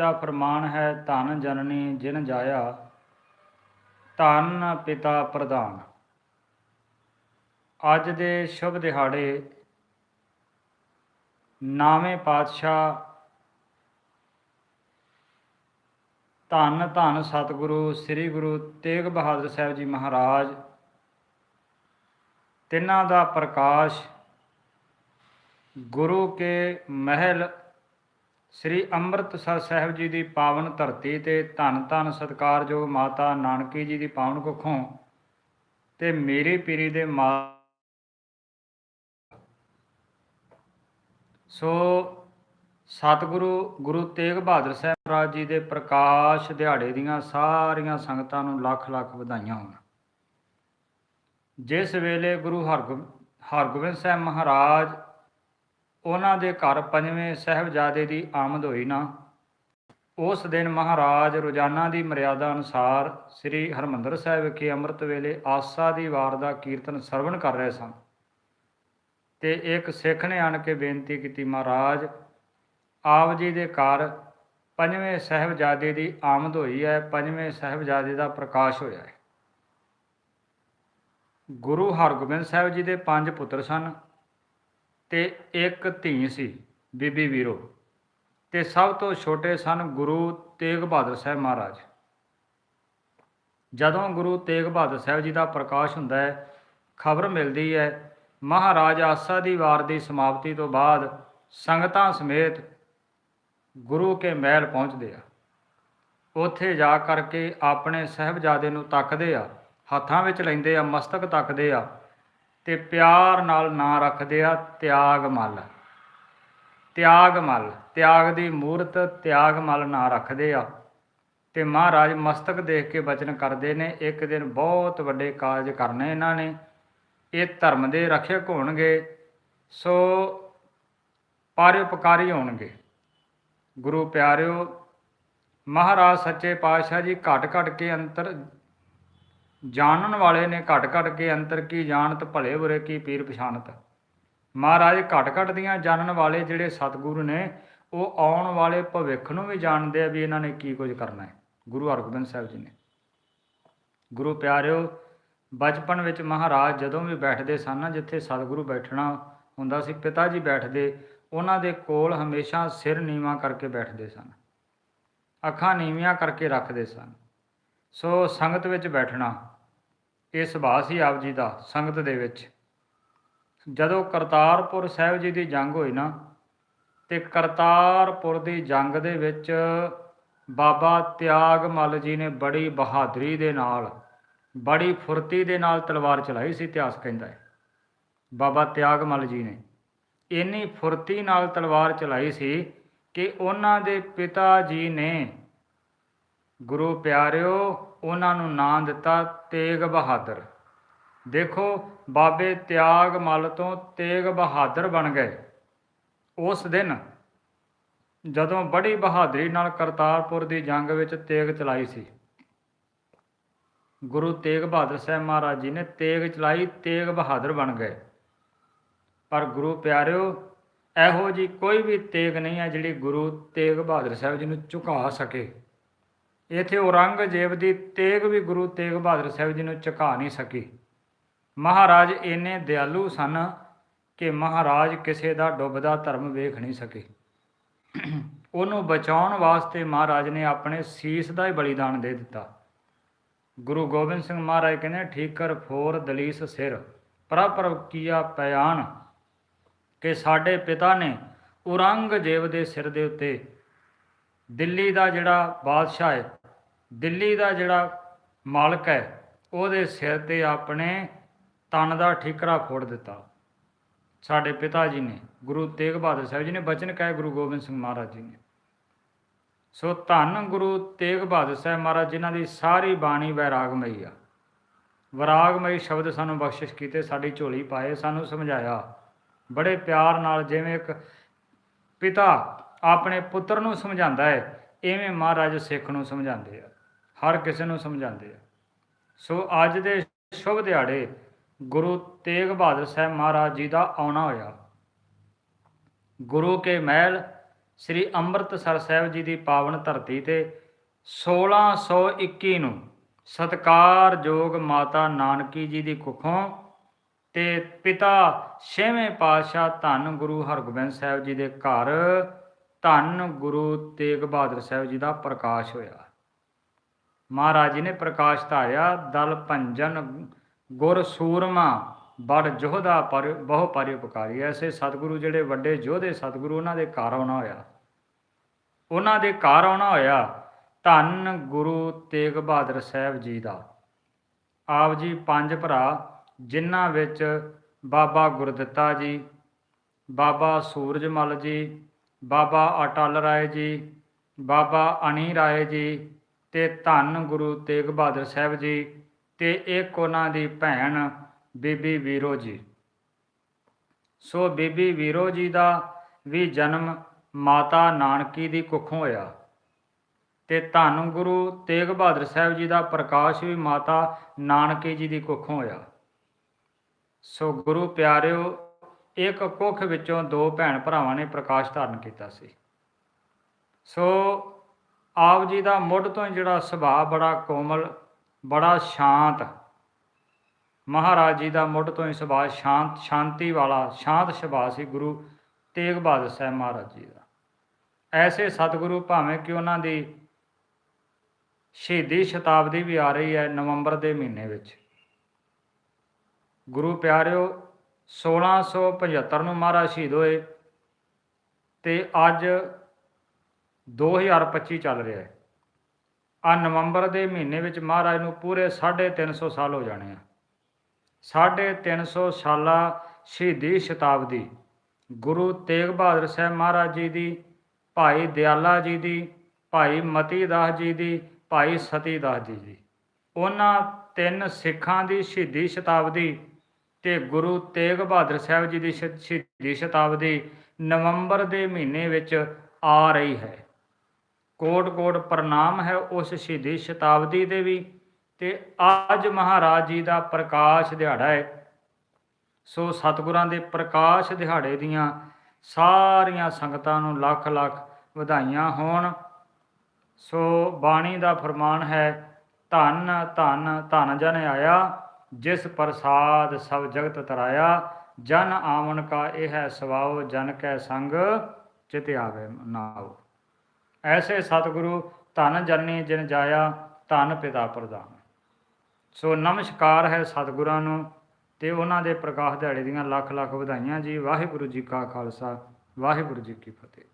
ਦਾ ਫਰਮਾਨ ਹੈ ਧਨ ਜਨਨੀ ਜਿਨ ਜਾਇਆ, ਧਨ ਪਿਤਾ ਪ੍ਰਧਾਨ। ਅੱਜ ਦੇ ਸ਼ੁਭ ਦਿਹਾੜੇ ਨਾਵੇਂ ਪਾਤਸ਼ਾਹ ਧੰਨ ਧੰਨ ਸਤਿਗੁਰੂ, ਸ੍ਰੀ ਗੁਰੂ ਤੇਗ ਬਹਾਦਰ ਸਾਹਿਬ ਜੀ ਮਹਾਰਾਜ, ਤਿੰਨਾਂ ਦਾ ਪ੍ਰਕਾਸ਼ ਗੁਰੂ ਕੇ ਮਹਿਲ ਸ੍ਰੀ ਅੰਮ੍ਰਿਤਸਰ ਸਾਹਿਬ ਜੀ ਦੀ ਪਾਵਨ ਧਰਤੀ ਤੇ ਧੰਨ ਧੰਨ ਸਤਿਕਾਰਯੋਗ ਮਾਤਾ ਨਾਨਕੀ ਜੀ ਦੀ ਪਾਵਨ ਕੁੱਖੋਂ ਤੇ ਮੇਰੀ ਪੀਰੀ ਦੇ ਮਾ ਸੋ ਸਤਿਗੁਰੂ ਗੁਰੂ ਤੇਗ ਬਹਾਦਰ ਸਾਹਿਬ ਮਹਾਰਾਜ ਜੀ ਦੇ ਪ੍ਰਕਾਸ਼ ਦਿਹਾੜੇ ਦੀਆਂ ਸਾਰੀਆਂ ਸੰਗਤਾਂ ਨੂੰ ਲੱਖ ਲੱਖ ਵਧਾਈਆਂ ਹੋਣ। ਜਿਸ ਵੇਲੇ ਗੁਰੂ ਹਰਗੋ- ਹਰਗੋਬਿੰਦ ਸਾਹਿਬ ਮਹਾਰਾਜ ਉਹਨਾਂ ਦੇ ਘਰ ਪੰਜਵੇਂ ਸਾਹਿਬਜ਼ਾਦੇ ਦੀ ਆਮਦ ਹੋਈ ਨਾ। ਉਸ ਦਿਨ ਮਹਾਰਾਜ ਰੋਜ਼ਾਨਾ ਦੀ ਮਰਿਆਦਾ ਅਨੁਸਾਰ ਸ੍ਰੀ ਹਰਮੰਦਰ ਸਾਹਿਬ ਵਿਖੇ ਅੰਮ੍ਰਿਤ ਵੇਲੇ ਆਸਾ ਦੀ ਵਾਰ ਦਾ ਕੀਰਤਨ ਸਰਵਣ ਕਰ ਰਹੇ ਸਨ। ਤੇ ਇੱਕ ਸਿੱਖ ਨੇ ਆਣ ਕੇ ਬੇਨਤੀ ਕੀਤੀ, ਮਹਾਰਾਜ, ਆਪ ਜੀ ਦੇ ਘਰ ਪੰਜਵੇਂ ਸਾਹਿਬਜ਼ਾਦੇ ਦੀ ਆਮਦ ਹੋਈ ਹੈ, ਪੰਜਵੇਂ ਸਾਹਿਬਜ਼ਾਦੇ ਦਾ ਪ੍ਰਕਾਸ਼ ਹੋਇਆ ਹੈ। ਗੁਰੂ ਹਰਗੋਬਿੰਦ ਸਾਹਿਬ ਜੀ ਦੇ ਪੰਜ ਪੁੱਤਰ ਸਨ। ਤੇ ਇੱਕ ਧੀ ਸੀ, ਬੀਬੀ ਵੀਰੋ। ਤੇ ਸਭ ਤੋਂ ਛੋਟੇ ਸਨ ਗੁਰੂ ਤੇਗ ਬਹਾਦਰ ਸਾਹਿਬ ਮਹਾਰਾਜ। ਜਦੋਂ ਗੁਰੂ ਤੇਗ ਬਹਾਦਰ ਸਾਹਿਬ ਜੀ ਦਾ ਪ੍ਰਕਾਸ਼ ਹੁੰਦਾ ਹੈ, ਖਬਰ ਮਿਲਦੀ ਹੈ, ਮਹਾਰਾਜ ਆਸਾ ਦੀ ਵਾਰ ਦੀ ਸਮਾਪਤੀ ਤੋਂ ਬਾਅਦ ਸੰਗਤਾਂ ਸਮੇਤ ਗੁਰੂ ਕੇ ਮਹਿਲ ਪਹੁੰਚਦੇ ਆ। ਉੱਥੇ ਜਾ ਕਰਕੇ ਆਪਣੇ ਸਹਿਬਜ਼ਾਦੇ ਨੂੰ ਤੱਕਦੇ ਆ, ਹੱਥਾਂ ਵਿੱਚ ਲੈਂਦੇ ਆ, ਮਸਤਕ ਤੱਕਦੇ ਆ ਤੇ ਪਿਆਰ ਨਾਲ ਨਾਂ ਰੱਖਦੇ ਆ ਤਿਆਗ ਮਲ। ਤਿਆਗ ਮਲ, ਤਿਆਗ ਦੀ ਮੂਰਤ ਤਿਆਗ ਮਲ ਨਾਂ ਰੱਖਦੇ ਆ। ਤੇ ਮਹਾਰਾਜ ਮਸਤਕ ਦੇਖ ਕੇ ਬਚਨ ਕਰਦੇ ਨੇ, ਇੱਕ ਦਿਨ ਬਹੁਤ ਵੱਡੇ ਕਾਰਜ ਕਰਨੇ ਇਹਨਾਂ ਨੇ। ਇਹ ਧਰਮ ਦੇ ਰੱਖਿਅਕ ਹੋਣਗੇ, ਸੋ ਪਰਉਪਕਾਰੀ ਹੋਣਗੇ। ਗੁਰੂ ਪਿਆਰਿਓ, ਮਹਾਰਾਜ ਸੱਚੇ ਪਾਤਸ਼ਾਹ ਜੀ ਘਟ ਘਟ ਕੇ ਅੰਤਰ ਜਾਣਨ ਵਾਲੇ ਨੇ ਘਟ ਘਟ ਕੇ ਅੰਤਰ ਕੀ ਜਾਣਤ, ਭਲੇ ਬੁਰੇ ਕੀ ਪੀਰ ਪਛਾਨਤ ਮਹਾਰਾਜ ਘਟ ਘਟ ਦੀਆਂ ਜਾਣਨ ਵਾਲੇ ਜਿਹੜੇ ਸਤਿਗੁਰੂ ਨੇ, ਉਹ ਆਉਣ ਵਾਲੇ ਭਵਿੱਖ ਨੂੰ ਵੀ ਜਾਣਦੇ ਆ ਵੀ ਇਹਨਾਂ ਨੇ ਕੀ ਕੁਝ ਕਰਨਾ ਹੈ। ਗੁਰੂ ਹਰਗੋਬਿੰਦ ਸਾਹਿਬ ਜੀ ਨੇ। ਗੁਰੂ ਪਿਆਰਿਓ, ਬਚਪਨ ਵਿੱਚ ਮਹਾਰਾਜ ਜਦੋਂ ਵੀ ਬੈਠਦੇ ਸਨ ਨਾ ਜਿੱਥੇ ਸਤਿਗੁਰੂ ਬੈਠਣਾ ਹੁੰਦਾ ਸੀ, ਪਿਤਾ ਜੀ ਬੈਠਦੇ, ਉਹਨਾਂ ਦੇ ਕੋਲ ਹਮੇਸ਼ਾ ਸਿਰ ਨੀਵਾ ਕਰਕੇ ਬੈਠਦੇ ਸਨ। ਅੱਖਾਂ ਨੀਵੀਆਂ ਕਰਕੇ ਰੱਖਦੇ ਸਨ। ਸੋ ਸੰਗਤ ਵਿੱਚ ਬੈਠਣਾ, ਇਹ ਸੁਭਾਅ ਸੀ ਆਪ ਜੀ ਦਾ ਸੰਗਤ ਦੇ ਵਿੱਚ। ਜਦੋਂ ਕਰਤਾਰਪੁਰ ਸਾਹਿਬ ਜੀ ਦੀ ਜੰਗ ਹੋਈ ਨਾ, ਤੇ ਕਰਤਾਰਪੁਰ ਦੀ ਜੰਗ ਦੇ ਵਿੱਚ ਬਾਬਾ ਤਿਆਗ ਮੱਲ ਜੀ ਨੇ ਬੜੀ ਬਹਾਦਰੀ ਦੇ ਨਾਲ, ਬੜੀ ਫੁਰਤੀ ਦੇ ਨਾਲ ਤਲਵਾਰ ਚਲਾਈ ਸੀ ਇਤਿਹਾਸ ਕਹਿੰਦਾ ਹੈ। ਬਾਬਾ ਤਿਆਗ ਮੱਲ ਜੀ ਨੇ ਇੰਨੀ ਫੁਰਤੀ ਨਾਲ ਤਲਵਾਰ ਚਲਾਈ ਸੀ ਕਿ ਉਹਨਾਂ ਦੇ ਪਿਤਾ ਜੀ ਨੇ ਗੁਰੂ ਪਿਆਰਿਓ, ਉਹਨਾਂ ਨੂੰ ਨਾਂ ਦਿੱਤਾ ਤੇਗ ਬਹਾਦਰ। ਦੇਖੋ, ਬਾਬੇ ਤਿਆਗ ਮੱਲ ਤੋਂ ਤੇਗ ਬਹਾਦਰ ਬਣ ਗਏ। ਉਸ ਦਿਨ ਜਦੋਂ ਬੜੀ ਬਹਾਦਰੀ ਨਾਲ ਕਰਤਾਰਪੁਰ ਦੀ ਜੰਗ ਵਿੱਚ ਤੇਗ ਚਲਾਈ ਸੀ, ਗੁਰੂ ਤੇਗ ਬਹਾਦਰ ਸਾਹਿਬ ਮਹਾਰਾਜ ਜੀ ਨੇ ਤੇਗ ਚਲਾਈ, ਤੇਗ ਬਹਾਦਰ ਬਣ ਗਏ। ਪਰ ਗੁਰੂ ਪਿਆਰਿਓ, ਇਹੋ ਜੀ ਕੋਈ ਵੀ ਤੇਗ ਨਹੀਂ ਹੈ ਜਿਹੜੀ ਗੁਰੂ ਤੇਗ ਬਹਾਦਰ ਸਾਹਿਬ ਜੀ ਨੂੰ ਝੁਕਾ ਸਕੇ। ਇਥੇ ਔਰੰਗਜ਼ੇਬ ਦੀ ਤੇਗ ਵੀ ਗੁਰੂ ਤੇਗ ਬਹਾਦਰ ਸਾਹਿਬ ਜੀ ਨੂੰ ਝੁਕਾ ਨਹੀਂ ਸਕੀ। ਮਹਾਰਾਜ ਇੰਨੇ ਦਿਆਲੂ ਸਨ ਕਿ ਮਹਾਰਾਜ ਕਿਸੇ ਦਾ ਡੁੱਬਦਾ ਧਰਮ ਵੇਖ ਨਹੀਂ ਸਕੇ। ਉਹਨੂੰ ਬਚਾਉਣ ਵਾਸਤੇ ਮਹਾਰਾਜ ਨੇ ਆਪਣੇ ਸੀਸ ਦਾ ਹੀ ਬਲੀਦਾਨ ਦੇ ਦਿੱਤਾ। ਗੁਰੂ ਗੋਬਿੰਦ ਸਿੰਘ ਮਹਾਰਾਜ ਕਹਿੰਦੇ, ਠੀਕਰ ਫੋਰ ਦਲੀਸ ਸਿਰ ਪ੍ਰਪਰ ਕੀਆ ਪਿਆਨ ਕਿ ਸਾਡੇ ਪਿਤਾ ਨੇ ਔਰੰਗਜ਼ੇਬ ਦੇ ਸਿਰ ਦੇ ਉੱਤੇ ਦਿੱਲੀ ਦਾ ਜਿਹੜਾ ਬਾਦਸ਼ਾਹ ਹੈ ਦਿੱਲੀ ਦਾ ਜਿਹੜਾ ਮਾਲਕ ਹੈ, ਉਹਦੇ ਸਿਰ ਤੇ ਆਪਣੇ ਤਨ ਦਾ ਠੀਕਰਾ ਫੋੜ ਦਿੱਤਾ। ਸਾਡੇ ਪਿਤਾ ਜੀ ਨੇ, ਗੁਰੂ ਤੇਗ ਬਹਾਦਰ ਸਾਹਿਬ ਜੀ ਨੇ, ਬਚਨ ਕਹੇ ਗੁਰੂ ਗੋਬਿੰਦ ਸਿੰਘ ਮਹਾਰਾਜ ਜੀ ਨੇ। ਸੋ ਧੰਨ ਗੁਰੂ ਤੇਗ ਬਹਾਦਰ ਸਾਹਿਬ ਮਹਾਰਾਜ, ਜਿਨ੍ਹਾਂ ਦੀ ਸਾਰੀ ਬਾਣੀ ਵੈਰਾਗਮਈ ਆ। ਵਿਰਾਗਮਈ ਸ਼ਬਦ ਸਾਨੂੰ ਬਖਸ਼ਿਸ਼ ਕੀਤੇ, ਸਾਡੀ ਝੋਲੀ ਪਾਏ, ਸਾਨੂੰ ਸਮਝਾਇਆ। ਬੜੇ ਪਿਆਰ ਨਾਲ ਜਿਵੇਂ ਇੱਕ ਪਿਤਾ ਆਪਣੇ ਪੁੱਤਰ ਨੂੰ ਸਮਝਾਉਂਦਾ ਹੈ, ਐਵੇਂ ਮਹਾਰਾਜ ਸਿੱਖ ਨੂੰ ਸਮਝਾਉਂਦੇ ਆ। ਹਰ ਕਿਸੇ ਨੂੰ ਸਮਝਾਉਂਦੇ ਆ। ਸੋ ਅੱਜ ਦੇ ਸ਼ੁਭ ਦਿਹਾੜੇ ਗੁਰੂ ਤੇਗ ਬਹਾਦਰ ਸਾਹਿਬ ਮਹਾਰਾਜ ਜੀ ਦਾ ਆਉਣਾ ਹੋਇਆ। ਗੁਰੂ ਕੇ ਮਹਿਲ ਸ੍ਰੀ ਅੰਮ੍ਰਿਤਸਰ ਸਾਹਿਬ ਜੀ ਦੀ ਪਾਵਨ ਧਰਤੀ ਤੇ 1621 ਨੂੰ ਸਤਕਾਰਯੋਗ ਮਾਤਾ ਨਾਨਕੀ ਜੀ ਦੀ ਕੁੱਖੋਂ ਤੇ ਪਿਤਾ ਛੇਵੇਂ ਪਾਤਸ਼ਾਹ ਧੰਨ ਗੁਰੂ ਹਰਗੋਬਿੰਦ ਸਾਹਿਬ ਜੀ ਦੇ ਘਰ ਧੰਨ ਗੁਰੂ ਤੇਗ ਬਹਾਦਰ ਸਾਹਿਬ ਜੀ ਦਾ ਪ੍ਰਕਾਸ਼ ਹੋਇਆ। ਮਹਾਰਾਜ ਜੀ ਨੇ ਪ੍ਰਕਾਸ਼ ਧਾਰਿਆ, ਦਲ ਭੰਜਨ, ਗੁਰ ਸੂਰਮਾ, ਬੜ ਜੋਧਾ ਪਰ, ਬਹੁ ਪਰਿਉਪਕਾਰੀ। ਐਸੇ ਸਤਿਗੁਰੂ ਜਿਹੜੇ ਵੱਡੇ ਯੋਧੇ ਸਤਿਗੁਰੂ, ਉਹਨਾਂ ਦੇ ਘਰ ਆਉਣਾ ਹੋਇਆ। ਉਹਨਾਂ ਦੇ ਘਰ ਆਉਣਾ ਹੋਇਆ, ਧੰਨ ਗੁਰੂ ਤੇਗ ਬਹਾਦਰ ਸਾਹਿਬ ਜੀ ਦਾ। ਆਪ ਜੀ ਪੰਜ ਭਰਾ, ਜਿਨ੍ਹਾਂ ਵਿੱਚ ਬਾਬਾ ਗੁਰਦਿੱਤਾ ਜੀ, ਬਾਬਾ ਸੂਰਜਮਲ ਜੀ, ਬਾਬਾ ਅਟਲ ਰਾਏ ਜੀ, ਬਾਬਾ ਅਣੀ ਰਾਏ ਜੀ ਤੇ ਧੰਨ ਗੁਰੂ ਤੇਗ ਬਹਾਦਰ ਸਾਹਿਬ ਜੀ ਤੇ ਇੱਕ ਉਹਨਾਂ ਦੀ ਭੈਣ ਬੀਬੀ ਵੀਰੋ ਜੀ। ਸੋ ਬੀਬੀ ਵੀਰੋ ਜੀ ਦਾ ਵੀ ਜਨਮ ਮਾਤਾ ਨਾਨਕੀ ਦੀ ਕੁੱਖੋਂ ਹੋਇਆ। ਤੇ ਧੰਨ ਗੁਰੂ ਤੇਗ ਬਹਾਦਰ ਸਾਹਿਬ ਜੀ ਦਾ ਪ੍ਰਕਾਸ਼ ਵੀ ਮਾਤਾ ਨਾਨਕੀ ਜੀ ਦੀ ਕੁੱਖੋਂ ਹੋਇਆ। ਸੋ ਗੁਰੂ ਪਿਆਰਿਓ, ਇੱਕ ਕੁੱਖ ਵਿੱਚੋਂ ਦੋ ਭੈਣ ਭਰਾਵਾਂ ਨੇ ਪ੍ਰਕਾਸ਼ ਧਾਰਨ ਕੀਤਾ ਸੀ। ਸੋ ਆਪ ਜੀ ਦਾ ਮੁੱਢ ਤੋਂ ਹੀ ਜਿਹੜਾ ਸੁਭਾਅ ਬੜਾ ਕੋਮਲ, ਬੜਾ ਸ਼ਾਂਤ, ਮਹਾਰਾਜ ਜੀ ਦਾ ਮੁੱਢ ਤੋਂ ਹੀ ਸੁਭਾਅ ਸ਼ਾਂਤ, ਸ਼ਾਂਤੀ ਵਾਲਾ, ਸ਼ਾਂਤ ਸੁਭਾਅ ਸੀ ਗੁਰੂ ਤੇਗ ਬਹਾਦਰ ਸਾਹਿਬ ਮਹਾਰਾਜ ਜੀ ਦਾ। ਐਸੇ ਸਤਿਗੁਰੂ ਭਾਵੇਂ ਕਿ ਉਹਨਾਂ ਦੀ ਸ਼ਹੀਦੀ ਸ਼ਤਾਬਦੀ ਵੀ ਆ ਰਹੀ ਹੈ ਨਵੰਬਰ ਦੇ ਮਹੀਨੇ ਵਿੱਚ। ਗੁਰੂ ਪਿਆਰਿਓ 1675 ਨੂੰ ਮਹਾਰਾਜ ਸ਼ਹੀਦ ਹੋਏ ਤੇ ਅੱਜ 2025 ਚੱਲ ਰਿਹਾ ਹੈ। ਆ ਨਵੰਬਰ ਦੇ ਮਹੀਨੇ ਵਿੱਚ ਮਹਾਰਾਜ ਨੂੰ ਪੂਰੇ 350 ਸਾਲ ਹੋ ਜਾਣੇ ਆ। 350 ਸਾਲਾ ਸ਼ਹੀਦੀ ਸ਼ਤਾਬਦੀ, ਗੁਰੂ ਤੇਗ ਬਹਾਦਰ ਸਾਹਿਬ ਮਹਾਰਾਜ ਜੀ ਦੀ, ਭਾਈ ਦਿਆਲਾ ਜੀ ਦੀ, ਭਾਈ ਮਤੀ ਦਾਸ ਜੀ ਦੀ, ਭਾਈ ਸਤੀ ਦਾਸ ਜੀ ਦੀ। ਉਹਨਾਂ ਤਿੰਨ ਸਿੱਖਾਂ ਦੀ ਸ਼ਹੀਦੀ ਸ਼ਤਾਬਦੀ ਤੇ ਗੁਰੂ ਤੇਗ ਬਹਾਦਰ ਸਾਹਿਬ ਜੀ ਦੀ ਸ਼ਹੀਦੀ ਸ਼ਤਾਬਦੀ ਨਵੰਬਰ ਦੇ ਮਹੀਨੇ ਵਿੱਚ ਆ ਰਹੀ ਹੈ। ਕੋਟ ਕੋਟ ਪ੍ਰਣਾਮ ਹੈ ਉਸ ਸ਼ਹੀਦੀ ਸ਼ਤਾਬਦੀ ਦੇ ਵੀ ਤੇ ਅੱਜ ਮਹਾਰਾਜ ਜੀ ਦਾ ਪ੍ਰਕਾਸ਼ ਦਿਹਾੜਾ ਹੈ। ਸੋ ਸਤਿਗੁਰਾਂ ਦੇ ਪ੍ਰਕਾਸ਼ ਦਿਹਾੜੇ ਦੀਆਂ ਸਾਰੀਆਂ ਸੰਗਤਾਂ ਨੂੰ ਲੱਖ ਲੱਖ ਵਧਾਈਆਂ ਹੋਣ। ਸੋ ਬਾਣੀ ਦਾ ਫਰਮਾਨ ਹੈ, ਧਨ ਧਨ ਧਨ ਜਨ ਆਇਆ, ਜਿਸ ਪ੍ਰਸਾਦ ਸਭ ਜਗਤ ਤਰਾਇਆ, ਜਨ ਆਵਣ ਕਾ ਇਹ ਹੈ ਸਵਾਉ ਜਨ ਕੈ ਸੰਗ ਚਿਤ ਆਵੇ ਨਾਉ ਐਸੇ ਸਤਿਗੁਰੂ ਧੰਨ ਜਨਨੀ ਜਿਨ ਜਾਇਆ ਧਨ ਪਿਤਾ ਪ੍ਰਦਾਨ ਸੋ ਨਮਸਕਾਰ ਹੈ ਸਤਿਗੁਰਾਂ ਨੂੰ ਤੇ ਉਹਨਾਂ ਦੇ ਪ੍ਰਕਾਸ਼ ਦਿਹਾੜੇ ਦੀਆਂ ਲੱਖ ਲੱਖ ਵਧਾਈਆਂ ਜੀ। ਵਾਹਿਗੁਰੂ ਜੀ ਕਾ ਖਾਲਸਾ, ਵਾਹਿਗੁਰੂ ਜੀ ਕੀ ਫਤਿਹ।